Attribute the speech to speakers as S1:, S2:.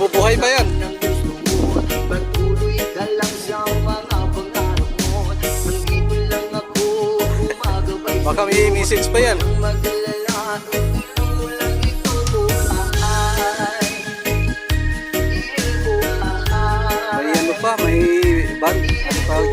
S1: Bubuhay ba yan? Baka may message pa yan. May ano
S2: pa, may band, ano